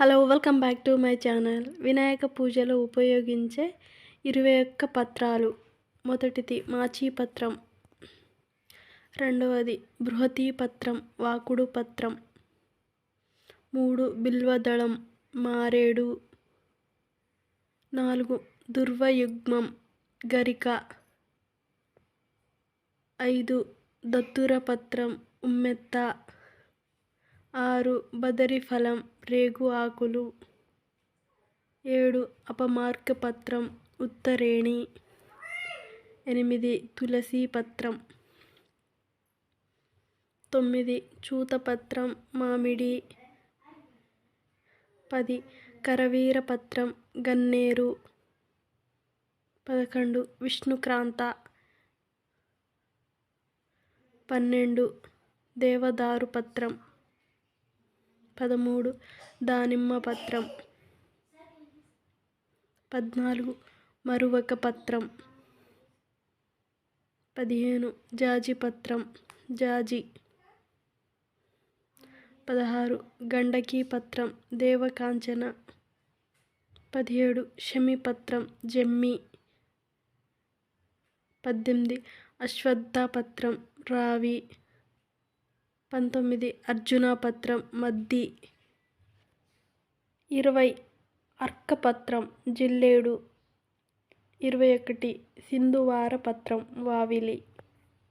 Hello welcome back to my channel. Vinayaka పూజలో ఉపయోగించే ఇరవై ఒక్క పత్రాలు. మొదటిది మాచీ పత్రం. రెండవది బృహతీ పత్రం వాకుడు పత్రం. మూడు బిల్వదళం మారేడు. నాలుగు దుర్వయుగ్మం గరిక. ఐదు దత్తుర పత్రం ఉమ్మెత్త. ఆరు బదరిఫలం రేగు ఆకులు. ఏడు అపమార్క పత్రం ఉత్తరేణి. ఎనిమిది తులసి పత్రం. తొమ్మిది చూతపత్రం మామిడి. పది కరవీర పత్రం గన్నేరు. పదకొండు విష్ణుక్రాంత పన్నెండు దేవదారు పత్రం. పదమూడు. దానిమ్మ పత్రం. పద్నాలుగు. మరువక పత్రం. పదిహేను. జాజి పత్రం. జాజి. పదహారు. గండకీ పత్రం. దేవకాంచన. పదిహేడు. షమి పత్రం. జమ్మి. పద్దెనిమిది. అశ్వత్థ పత్రం. రావి. పంతొమ్మిది అర్జున పత్రం మద్ది. ఇరవై అర్కపత్రం జిల్లేడు. ఇరవై ఒకటి సింధువార పత్రం వావిలి.